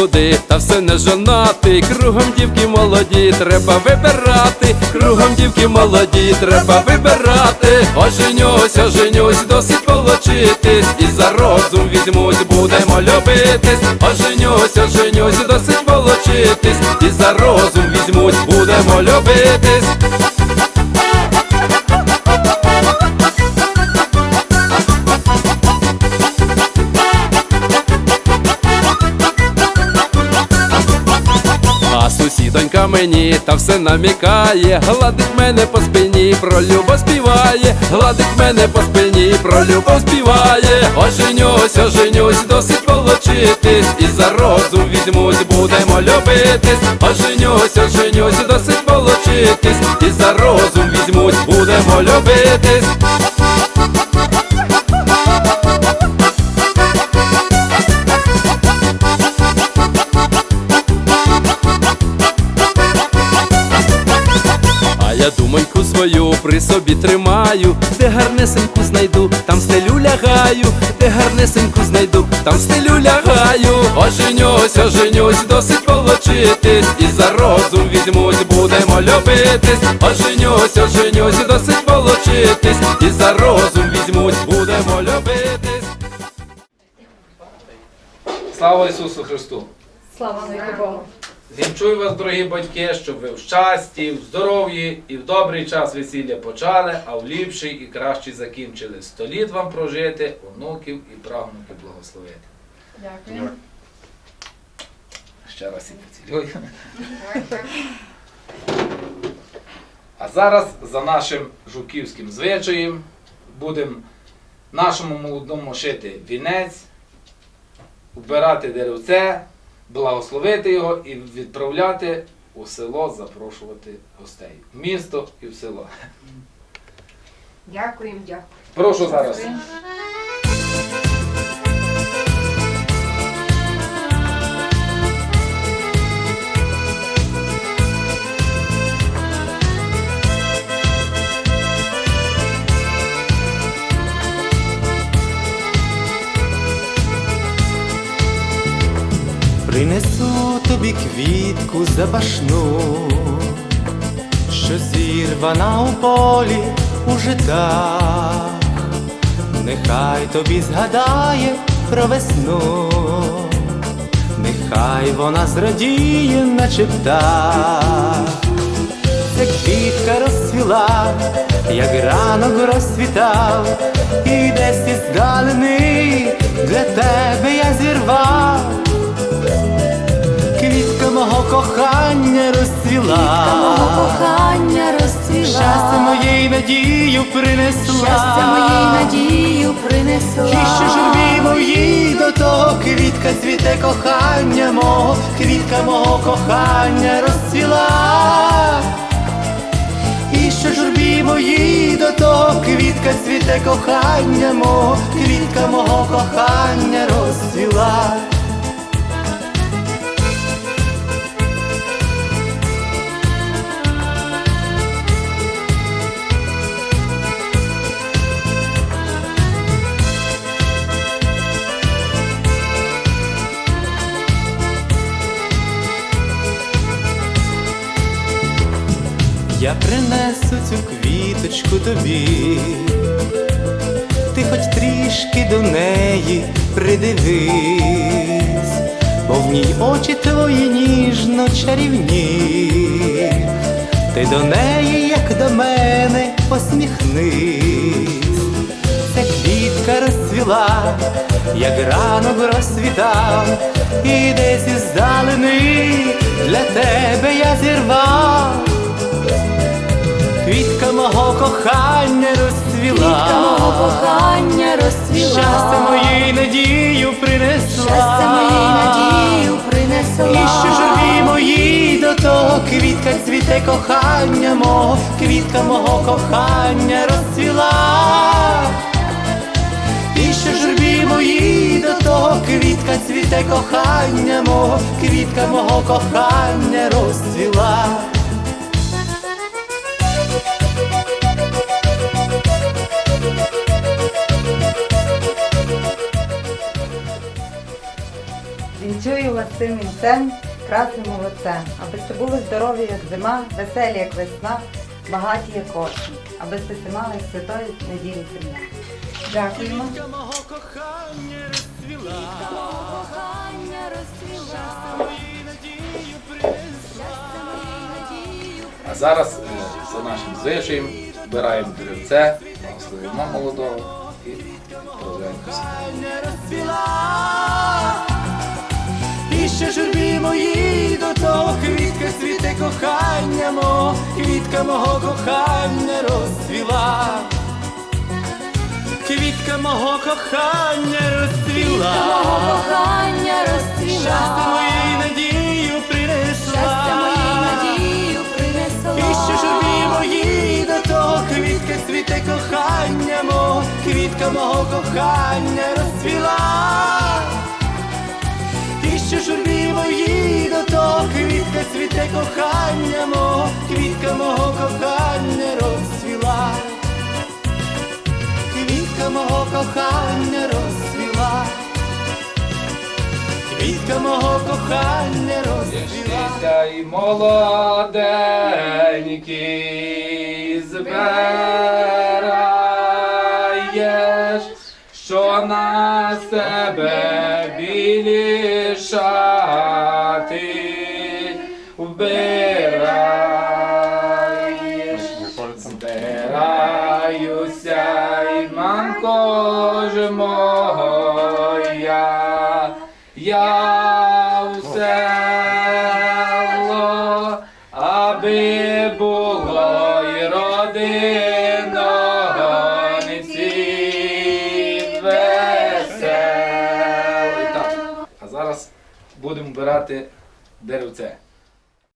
нікуди, та все не жонати. Кругом дівки молоді, треба вибирати. Кругом дівки молоді, треба вибирати. Оженюсь, оженюсь, досить волочитись. І за розум візьмусь, будемо любитись. Оженюсь, оженюсь, досить волочитись. І за розум візьмусь, будемо любитись. Сусідонька мені та все намікає, гладить мене по спині, про любов співає, гладить мене по спині, про любов співає. Оженюсь, оженюсь, досить волочитись, і за розум візьмусь, будемо любитись. Оженюсь, оженюсь, досить волочитись, і за розум візьмусь, будемо любитись. Я думоньку свою при собі тримаю, де гарнесеньку знайду, там стелю лягаю, де гарнесеньку знайду, там стелю лягаю. Оженюсь, оженюсь, досить волочитись, і за розум візьмусь, будемо любитись. Оженюсь, оженюсь, досить волочитись, і за розум візьмусь, будемо любитись. Слава Ісусу Христу! Слава Богу. Вінчую вас, дорогі батьки, щоб ви в щасті, в здоров'ї і в добрий час весілля почали, а в ліпший і кращий закінчили. Сто літ вам прожити, онуків і правнуків благословити. Дякую. Ще раз і поцілюю. А зараз за нашим жуківським звичаєм будемо нашому молодому шити вінець, убирати деревце, благословити його і відправляти у село, запрошувати гостей. В місто і в село. Дякуємо, дякую. Прошу зараз. Тобі квітку запашну, що зірвана у полі у житах, нехай тобі згадає про весну, нехай вона зрадіє, наче птах. Ця квітка розцвіла, як ранок розцвітав, і десь із далини для тебе я зірвав. Кохання розцвіла, Квітка мого кохання розцвіла. щастя моєї надію принесла, Щастя моїй надію принесла. І що журбі мої до того квітка цвіте кохання мого, квітка мого кохання розцвіла. І що журбі мої до того квітка цвіте кохання мого, квітка Я принесу цю квіточку тобі, ти хоч трішки до неї придивись, бо в ній очі твої ніжно чарівні, ти до неї, як до мене, посміхнись, ця квітка розцвіла, як ранок розцвітав, і десь іздалини для тебе я зірвав. Квітка мого кохання розцвіла, Квітка мого кохання розцвіла. щастя моїй надію принесла, Щастя моїй надію принесла. і що журбі мої до того квітка цвіте кохання мого, квітка мого кохання розцвіла, і що журбі мої до того квітка цвіте кохання мого, квітка мого кохання розцвіла. Вас цим вінцем красимо лице, аби це було здорові, як зима, веселі, як весна, багаті, як осінь, аби це мали святої неділі земля. Дякуємо. А зараз е, за нашим звичаєм збираємо деревце, благословимо молодого і розвиваємося. Квітка мого кохання розцвіла. Квітка мого кохання розцвіла. Мого кохання Щастя розцвіла, моїй надію принесла. щастя моїй надію принесла. І ще журбі мої до того квітка цвіте кохання мого, квітка мого кохання розцвіла. Цвіте кохання мого, квітка мого кохання розцвіла. Квітка мого кохання розцвіла. Квітка мого кохання розцвіла. І молоденький збираєш, що на себе вбираєш. Збираюся і мамко ж моя, я в село, аби було й родино не цвіт А зараз будемо вбирати деревце.